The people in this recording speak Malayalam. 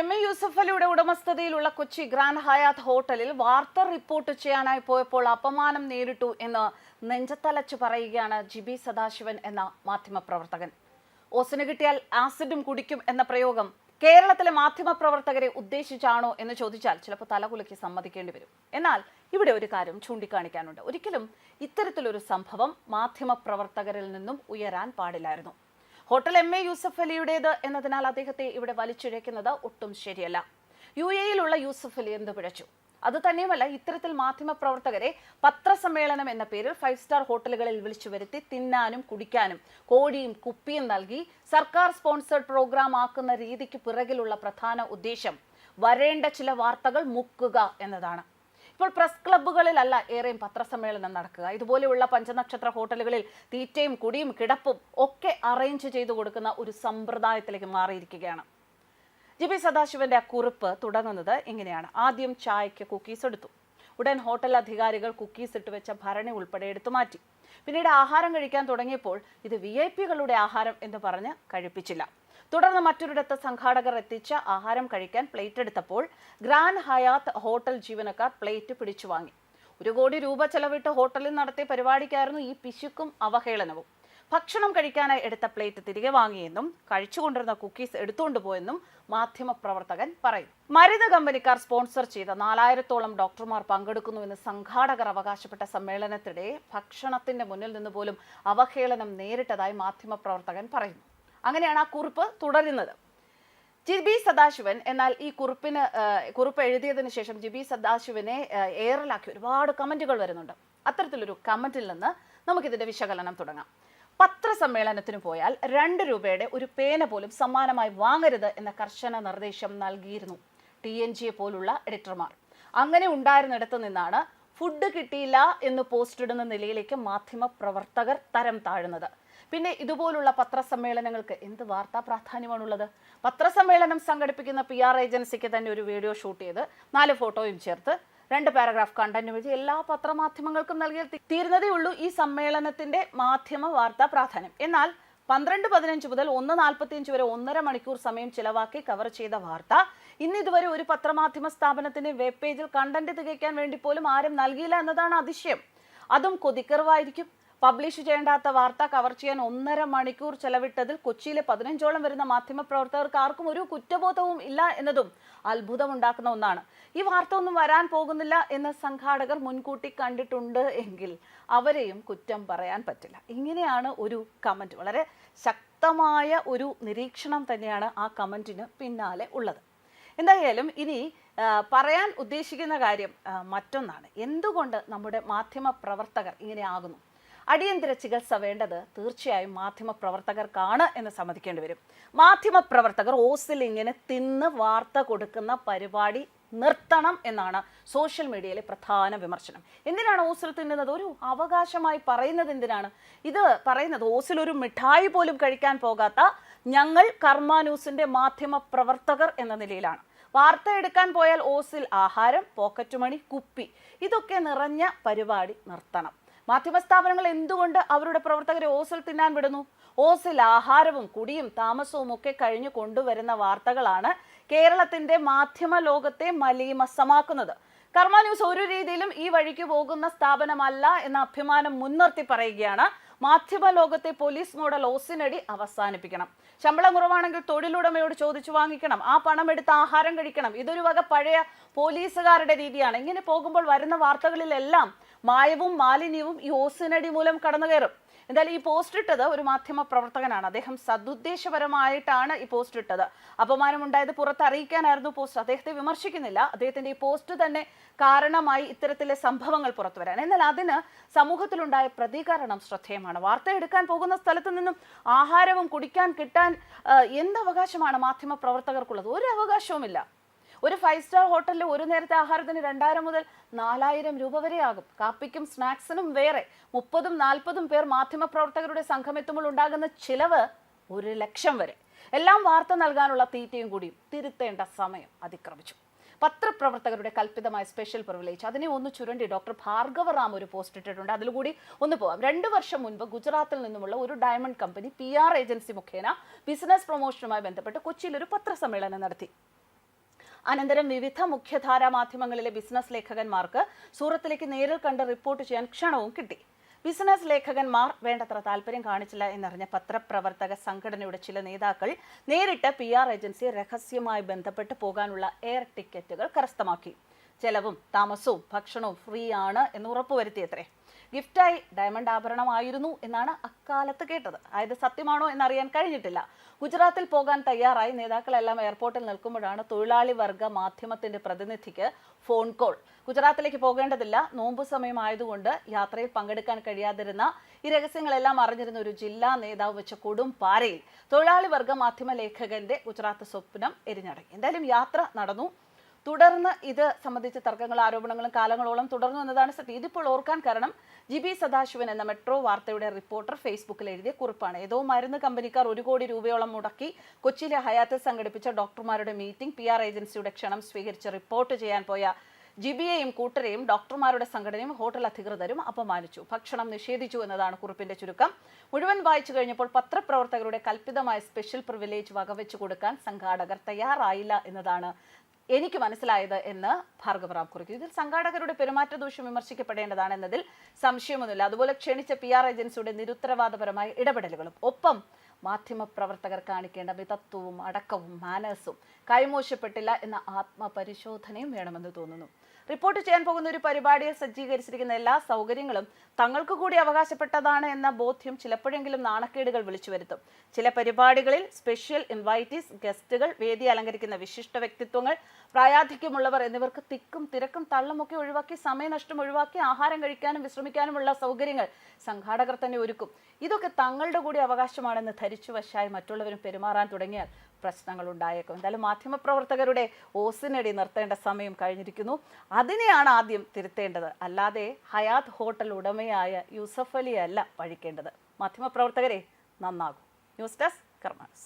എം എ യൂസഫലിയുടെ ഉടമസ്ഥതയിലുള്ള കൊച്ചി ഗ്രാൻഡ് ഹയാത്ത് ഹോട്ടലിൽ വാർത്ത റിപ്പോർട്ട് ചെയ്യാനായി പോയപ്പോൾ അപമാനം നേരിട്ടു എന്ന് നെഞ്ചത്തലച്ചു പറയുകയാണ് ജിബി സദാശിവൻ എന്ന മാധ്യമപ്രവർത്തകൻ. ഓസിന് കിട്ടിയാൽ ആസിഡും കുടിക്കും എന്ന പ്രയോഗം കേരളത്തിലെ മാധ്യമപ്രവർത്തകരെ ഉദ്ദേശിച്ചാണോ എന്ന് ചോദിച്ചാൽ ചിലപ്പോൾ തലകുലുക്കി സമ്മതിക്കേണ്ടി വരും. എന്നാൽ ഇവിടെ ഒരു കാര്യം ചൂണ്ടിക്കാണിക്കാനുണ്ട്. ഒരിക്കലും ഇത്തരത്തിലൊരു സംഭവം മാധ്യമപ്രവർത്തകരിൽ നിന്നും ഉയരാൻ പാടില്ലായിരുന്നു. ഹോട്ടൽ എം എ യൂസഫ് അലിയുടേത് എന്നതിനാൽ അദ്ദേഹത്തെ ഇവിടെ വലിച്ചിഴയ്ക്കുന്നത് ഒട്ടും ശരിയല്ല. യു എയിലുള്ള യൂസഫ് അലി എന്ത് പിഴച്ചു? അത് തന്നെയുമല്ല ഇത്തരത്തിൽ മാധ്യമപ്രവർത്തകരെ പത്രസമ്മേളനം എന്ന പേരിൽ ഫൈവ് സ്റ്റാർ ഹോട്ടലുകളിൽ വിളിച്ചു വരുത്തി തിന്നാനും കുടിക്കാനും കോഴിയും കുപ്പിയും നൽകി സർക്കാർ സ്പോൺസേഡ് പ്രോഗ്രാം ആക്കുന്ന രീതിക്ക് പിറകിലുള്ള പ്രധാന ഉദ്ദേശം വരേണ്ട ചില വാർത്തകൾ മുക്കുക എന്നതാണ്. ഇപ്പോൾ പ്രസ് ക്ലബ്ബുകളിലല്ല ഏറെയും പത്രസമ്മേളനം നടക്കുക. ഇതുപോലെയുള്ള പഞ്ചനക്ഷത്ര ഹോട്ടലുകളിൽ തീറ്റയും കുടിയും കിടപ്പും ഒക്കെ അറേഞ്ച് ചെയ്തു കൊടുക്കുന്ന ഒരു സമ്പ്രദായത്തിലേക്ക് മാറിയിരിക്കുകയാണ്. ജി പി സദാശിവന്റെ കുറിപ്പ് തുടങ്ങുന്നത് ഇങ്ങനെയാണ്. ആദ്യം ചായയ്ക്ക് കുക്കീസ് എടുത്തു. ഉടൻ ഹോട്ടൽ അധികാരികൾ കുക്കീസ് ഇട്ടുവെച്ച ഭരണി ഉൾപ്പെടെ എടുത്തു മാറ്റി. പിന്നീട് ആഹാരം കഴിക്കാൻ തുടങ്ങിയപ്പോൾ ഇത് വി ഐ പികളുടെ ആഹാരം എന്ന് പറഞ്ഞ് കഴിപ്പിച്ചില്ല. തുടർന്ന് മറ്റൊരിടത്ത് സംഘാടകർ എത്തിച്ച ആഹാരം കഴിക്കാൻ പ്ലേറ്റ് എടുത്തപ്പോൾ ഗ്രാൻഡ് ഹയാത്ത് ഹോട്ടൽ ജീവനക്കാർ പ്ലേറ്റ് പിടിച്ചു വാങ്ങി ഒരു കോടി രൂപ ചെലവിട്ട് ഹോട്ടലിൽ നടത്തിയ പരിപാടിക്കായിരുന്നു ഈ പിശുക്കും അവഹേളനവും. ഭക്ഷണം കഴിക്കാനായി എടുത്ത പ്ലേറ്റ് തിരികെ വാങ്ങിയെന്നും കഴിച്ചുകൊണ്ടിരുന്ന കുക്കീസ് എടുത്തുകൊണ്ട് പോയെന്നും മാധ്യമപ്രവർത്തകൻ പറയും. മരുന്ന് കമ്പനിക്കാർ സ്പോൺസർ ചെയ്ത നാലായിരത്തോളം ഡോക്ടർമാർ പങ്കെടുക്കുന്നുവെന്ന് സംഘാടകർ അവകാശപ്പെട്ട സമ്മേളനത്തിനിടെ ഭക്ഷണത്തിന്റെ മുന്നിൽ നിന്ന് പോലും അവഹേളനം നേരിട്ടതായി മാധ്യമപ്രവർത്തകൻ പറയുന്നു. അങ്ങനെയാണ് ആ കുറിപ്പ് തുടരുന്നത്. ജിബി സദാശിവൻ എന്നാൽ ഈ കുറിപ്പിന് കുറിപ്പ് എഴുതിയതിനു ശേഷം ജിബി സദാശിവനെ ഏറലാക്കി ഒരുപാട് കമന്റുകൾ വരുന്നുണ്ട്. അത്തരത്തിലൊരു കമന്റിൽ നിന്ന് നമുക്കിതിന്റെ വിശകലനം തുടങ്ങാം. പത്രസമ്മേളനത്തിന് പോയാൽ രണ്ട് രൂപയുടെ ഒരു പേന പോലും സമ്മാനമായി വാങ്ങരുത് എന്ന കർശന നിർദ്ദേശം നൽകിയിരുന്നു ടി എൻ ജിയെ പോലുള്ള എഡിറ്റർമാർ. അങ്ങനെ ഉണ്ടായിരുന്നിടത്തു നിന്നാണ് ഫുഡ് കിട്ടിയില്ല എന്ന് പോസ്റ്റ് ഇടുന്ന നിലയിലേക്ക് മാധ്യമ പ്രവർത്തകർ തരം താഴുന്നത്. പിന്നെ ഇതുപോലുള്ള പത്രസമ്മേളനങ്ങൾക്ക് എന്ത് വാർത്താ പ്രാധാന്യമാണുള്ളത്? പത്രസമ്മേളനം സംഘടിപ്പിക്കുന്ന പി ആർ ഏജൻസിക്ക് തന്നെ ഒരു വീഡിയോ ഷൂട്ട് ചെയ്ത് നാല് ഫോട്ടോയും ചേർത്ത് രണ്ട് പാരഗ്രാഫ് കണ്ടന്റ് വെച്ച് എല്ലാ പത്രമാധ്യമങ്ങൾക്കും നൽകിയാൽ തീരുന്നതേ ഉള്ളൂ ഈ സമ്മേളനത്തിന്റെ മാധ്യമ വാർത്താ പ്രാധാന്യം. എന്നാൽ പന്ത്രണ്ട് പതിനഞ്ച് മുതൽ ഒന്ന് നാൽപ്പത്തിയഞ്ച് വരെ ഒന്നര മണിക്കൂർ സമയം ചിലവാക്കി കവർ ചെയ്ത വാർത്ത ഇന്ന് ഇതുവരെ ഒരു പത്രമാധ്യമ സ്ഥാപനത്തിന്റെ വെബ് പേജിൽ കണ്ടന്റ് തികയ്ക്കാൻ വേണ്ടി പോലും ആരും നൽകിയില്ല എന്നതാണ് അതിശയം. അതും കൊതിക്കറിവായിരിക്കും. പബ്ലിഷ് ചെയ്യേണ്ടാത്ത വാർത്ത കവർ ചെയ്യാൻ ഒന്നര മണിക്കൂർ ചെലവിട്ടതിൽ കൊച്ചിയിലെ പതിനഞ്ചോളം വരുന്ന മാധ്യമപ്രവർത്തകർക്ക് ആർക്കും ഒരു കുറ്റബോധവും ഇല്ല എന്നതും അത്ഭുതമുണ്ടാക്കുന്ന ഒന്നാണ്. ഈ വാർത്ത ഒന്നും വരാൻ പോകുന്നില്ല എന്ന് സംഘാടകർ മുൻകൂട്ടി കണ്ടിട്ടുണ്ട് എങ്കിൽ അവരെയും കുറ്റം പറയാൻ പറ്റില്ല. ഇങ്ങനെയാണ് ഒരു കമന്റ്. വളരെ ശക്തമായ ഒരു നിരീക്ഷണം തന്നെയാണ് ആ കമന്റിന് പിന്നാലെ ഉള്ളത്. എന്തായാലും ഇനി പറയാൻ ഉദ്ദേശിക്കുന്ന കാര്യം മറ്റൊന്നാണ്. എന്തുകൊണ്ട് നമ്മുടെ മാധ്യമ പ്രവർത്തകർ ഇങ്ങനെ ആകുന്നു? അടിയന്തര ചികിത്സ വേണ്ടത് തീർച്ചയായും മാധ്യമ പ്രവർത്തകർക്കാണ് എന്ന് സമ്മതിക്കേണ്ടി വരും. മാധ്യമ പ്രവർത്തകർ ഓസിൽ ഇങ്ങനെ തിന്ന് വാർത്ത കൊടുക്കുന്ന പരിപാടി നിർത്തണം എന്നാണ് സോഷ്യൽ മീഡിയയിലെ പ്രധാന വിമർശനം. എന്തിനാണ് ഓസിൽ തിന്നുന്നത്? ഒരു അവകാശമായി പറയുന്നത് എന്തിനാണ്? ഇത് പറയുന്നത് ഓസിൽ ഒരു മിഠായി പോലും കഴിക്കാൻ പോകാത്ത ഞങ്ങൾ കർമ്മ ന്യൂസിന്റെ മാധ്യമ പ്രവർത്തകർ എന്ന നിലയിലാണ്. വാർത്ത എടുക്കാൻ പോയാൽ ഓസിൽ ആഹാരം പോക്കറ്റ് മണി കുപ്പി ഇതൊക്കെ നിറഞ്ഞ പരിപാടി നിർത്തണം. മാധ്യമ സ്ഥാപനങ്ങൾ എന്തുകൊണ്ട് അവരുടെ പ്രവർത്തകരെ ഓസിൽ തിന്നാൻ വിടുന്നു? ഓസിൽ ആഹാരവും കുടിയും താമസവും ഒക്കെ കഴിഞ്ഞു കൊണ്ടുവരുന്ന വാർത്തകളാണ് കേരളത്തിന്റെ മാധ്യമ ലോകത്തെ മലീമസമാക്കുന്നത്. കർമ്മ ന്യൂസ് ഒരു രീതിയിലും ഈ വഴിക്ക് പോകുന്ന സ്ഥാപനമല്ല എന്ന അഭിമാനം മുൻനിർത്തി പറയുകയാണ് മാധ്യമ ലോകത്തെ പോലീസ് മോഡൽ ഓസിനടി അവസാനിപ്പിക്കണം. ശമ്പളം കുറവാണെങ്കിൽ തൊഴിലുടമയോട് ചോദിച്ചു വാങ്ങിക്കണം. ആ പണം എടുത്ത് ആഹാരം കഴിക്കണം. ഇതൊരു വക പഴയ പോലീസുകാരുടെ രീതിയാണ്. ഇങ്ങനെ പോകുമ്പോൾ വരുന്ന വാർത്തകളിലെല്ലാം മായവും മാലിന്യവും ഈ ഓസിനടി മൂലം കടന്നു കയറും എന്തായാലും ഈ പോസ്റ്റ് ഇട്ടത് ഒരു മാധ്യമ പ്രവർത്തകനാണ്. അദ്ദേഹം സതുദ്ദേശപരമായിട്ടാണ് ഈ പോസ്റ്റ് ഇട്ടത്. അപമാനം ഉണ്ടായത് പുറത്തറിയിക്കാനായിരുന്നു പോസ്റ്റ് അദ്ദേഹത്തെ വിമർശിക്കുന്നില്ല. അദ്ദേഹത്തിന്റെ ഈ പോസ്റ്റ് തന്നെ കാരണമായി ഇത്തരത്തിലെ സംഭവങ്ങൾ പുറത്തുവരാൻ. എന്നാൽ അതിന് സമൂഹത്തിലുണ്ടായ പ്രതികരണം ശ്രദ്ധേയമാണ്. വാർത്ത എടുക്കാൻ പോകുന്ന സ്ഥലത്ത് നിന്നും ആഹാരവും കുടിക്കാൻ കിട്ടാൻ എന്ത് അവകാശമാണ് മാധ്യമ പ്രവർത്തകർക്കുള്ളത്? ഒരു അവകാശവുമില്ല. ഒരു ഫൈവ് സ്റ്റാർ ഹോട്ടലിൽ ഒരു നേരത്തെ ആഹാരത്തിന് രണ്ടായിരം മുതൽ നാലായിരം രൂപ വരെ ആകും കാപ്പിക്കും സ്നാക്സിനും വേറെ മുപ്പതും നാൽപ്പതും പേർ മാധ്യമപ്രവർത്തകരുടെ സംഘം എത്തുമ്പോൾ ഉണ്ടാകുന്ന ചിലവ് ഒരു ലക്ഷം വരെ. എല്ലാം വാർത്ത നൽകാനുള്ള തീറ്റയും കൂടിയും തിരുത്തേണ്ട സമയം അതിക്രമിച്ചു. പത്രപ്രവർത്തകരുടെ കൽപ്പിതമായ സ്പെഷ്യൽ പ്രിവിലേജ് അതിനെ ഒന്ന് ചുരണ്ടി ഡോക്ടർ ഭാർഗവ റാം ഒരു പോസ്റ്റ് ഇട്ടിട്ടുണ്ട്. അതിലുകൂടി ഒന്ന് പോവാം. രണ്ടു വർഷം മുൻപ് ഗുജറാത്തിൽ നിന്നുമുള്ള ഒരു diamond company P R agency മുഖേന ബിസിനസ് പ്രൊമോഷനുമായി ബന്ധപ്പെട്ട് കൊച്ചിയിൽ ഒരു പത്രസമ്മേളനം നടത്തി. അനന്തരം വിവിധ മുഖ്യധാരാ മാധ്യമങ്ങളിലെ ബിസിനസ് ലേഖകന്മാർക്ക് സൂറത്തിലേക്ക് നേരിൽ കണ്ട് റിപ്പോർട്ട് ചെയ്യാൻ ക്ഷണവും കിട്ടി. ബിസിനസ് ലേഖകന്മാർ വേണ്ടത്ര താല്പര്യം കാണിച്ചില്ല എന്നറിഞ്ഞ പത്രപ്രവർത്തക സംഘടനയുടെ ചില നേതാക്കൾ നേരിട്ട് പി ആർ ഏജൻസിയെ രഹസ്യമായി ബന്ധപ്പെട്ട് പോകാനുള്ള എയർ ടിക്കറ്റുകൾ കരസ്ഥമാക്കി. ചെലവും താമസവും ഭക്ഷണവും ഫ്രീ ആണ് എന്ന് ഉറപ്പുവരുത്തിയത്രേ. ഗിഫ്റ്റായി ഡയമണ്ട് ആഭരണമായിരുന്നു എന്നാണ് അക്കാലത്ത് കേട്ടത്. അതായത് സത്യമാണോ എന്നറിയാൻ കഴിഞ്ഞിട്ടില്ല. ഗുജറാത്തിൽ പോകാൻ തയ്യാറായി നേതാക്കളെല്ലാം എയർപോർട്ടിൽ നിൽക്കുമ്പോഴാണ് തൊഴിലാളി വർഗ മാധ്യമത്തിന്റെ പ്രതിനിധിക്ക് ഫോൺ കോൾ. ഗുജറാത്തിലേക്ക് പോകേണ്ടതില്ല. നോമ്പ് സമയമായതുകൊണ്ട് യാത്രയിൽ പങ്കെടുക്കാൻ കഴിയാതിരുന്ന ഈ രഹസ്യങ്ങളെല്ലാം അറിഞ്ഞിരുന്ന ഒരു ജില്ലാ നേതാവ് വെച്ച കൊടും പാരയിൽ തൊഴിലാളി വർഗ മാധ്യമ ലേഖകന്റെ ഗുജറാത്ത് സ്വപ്നം എരിഞ്ഞടങ്ങി. എന്തായാലും യാത്ര നടന്നു. തുടർന്ന് ഇത് സംബന്ധിച്ച തർക്കങ്ങളും ആരോപണങ്ങളും കാലങ്ങളോളം തുടർന്നു എന്നതാണ് സത്യം. ഇതിപ്പോൾ ഓർക്കാൻ കാരണം ജി ബി സദാശിവൻ എന്ന മെട്രോ വാർത്തയുടെ റിപ്പോർട്ടർ ഫേസ്ബുക്കിൽ എഴുതിയ കുറിപ്പാണ്. ഏതോ മരുന്ന് കമ്പനിക്കാർ ഒരു കോടി രൂപയോളം മുടക്കി കൊച്ചിയിലെ ഹയാത്തിൽ സംഘടിപ്പിച്ച ഡോക്ടർമാരുടെ മീറ്റിംഗ് പി ആർ ഏജൻസിയുടെ ക്ഷണം സ്വീകരിച്ച് റിപ്പോർട്ട് ചെയ്യാൻ പോയ ജിബിയെയും കൂട്ടരെയും ഡോക്ടർമാരുടെ സംഘടനയും ഹോട്ടൽ അധികൃതരും അപമാനിച്ചു. ഭക്ഷണം നിഷേധിച്ചു എന്നതാണ് കുറിപ്പിന്റെ ചുരുക്കം. മുഴുവൻ വായിച്ചു കഴിഞ്ഞപ്പോൾ പത്രപ്രവർത്തകരുടെ കൽപ്പിതമായ സ്പെഷ്യൽ പ്രിവിലേജ് വകവെച്ചു കൊടുക്കാൻ സംഘാടകർ തയ്യാറായില്ല എന്നതാണ് എനിക്ക് മനസ്സിലായത് എന്ന് ഭാർഗവറാം കുറിക്കും ഇതിൽ സംഘാടകരുടെ പെരുമാറ്റ ദോഷം വിമർശിക്കപ്പെടേണ്ടതാണ് എന്നതിൽ സംശയമൊന്നുമില്ല. അതുപോലെ ക്ഷണിച്ച പി ആർ ഏജൻസിയുടെ നിരുത്തരവാദപരമായ ഇടപെടലുകളും ഒപ്പം മാധ്യമപ്രവർത്തകർ കാണിക്കേണ്ട മിതത്വവും അടക്കവും മാനേഴ്സും കൈമോശപ്പെട്ടില്ല എന്ന ആത്മപരിശോധനയും വേണമെന്ന് തോന്നുന്നു. റിപ്പോർട്ട് ചെയ്യാൻ പോകുന്ന ഒരു പരിപാടിയിൽ സജ്ജീകരിച്ചിരിക്കുന്ന എല്ലാ സൗകര്യങ്ങളും തങ്ങൾക്ക് കൂടി അവകാശപ്പെട്ടതാണ് എന്ന ബോധ്യം ചിലപ്പോഴെങ്കിലും നാണക്കേടുകൾ വിളിച്ചു വരുത്തും. ചില പരിപാടികളിൽ സ്പെഷ്യൽ ഇൻവൈറ്റീസ് ഗസ്റ്റുകൾ വേദി അലങ്കരിക്കുന്ന വിശിഷ്ട വ്യക്തിത്വങ്ങൾ പ്രായാധിക്യമുള്ളവർ എന്നിവർക്ക് തിക്കും തിരക്കും തള്ളമൊക്കെ ഒഴിവാക്കി സമയനഷ്ടം ഒഴിവാക്കി ആഹാരം കഴിക്കാനും വിശ്രമിക്കാനുമുള്ള സൗകര്യങ്ങൾ സംഘാടകർ തന്നെ ഒരുക്കും. ഇതൊക്കെ തങ്ങളുടെ കൂടി അവകാശമാണെന്ന് ധരിച്ചു വശായി മറ്റുള്ളവരും പെരുമാറാൻ തുടങ്ങിയാൽ പ്രശ്നങ്ങൾ ഉണ്ടായേക്കും എന്തായാലും മാധ്യമപ്രവർത്തകരുടെ ഓസിനടി നിർത്തേണ്ട സമയം കഴിഞ്ഞിരിക്കുന്നു. അതിനെയാണ് ആദ്യം തിരുത്തേണ്ടത്. അല്ലാതെ ഹയാത്ത് ഹോട്ടൽ ഉടമയായ യൂസഫ് അലി അല്ല പഴിക്കേണ്ടത് മാധ്യമപ്രവർത്തകരെ നന്നാകും ന്യൂസ് ഡെസ്ക് കർമാസ്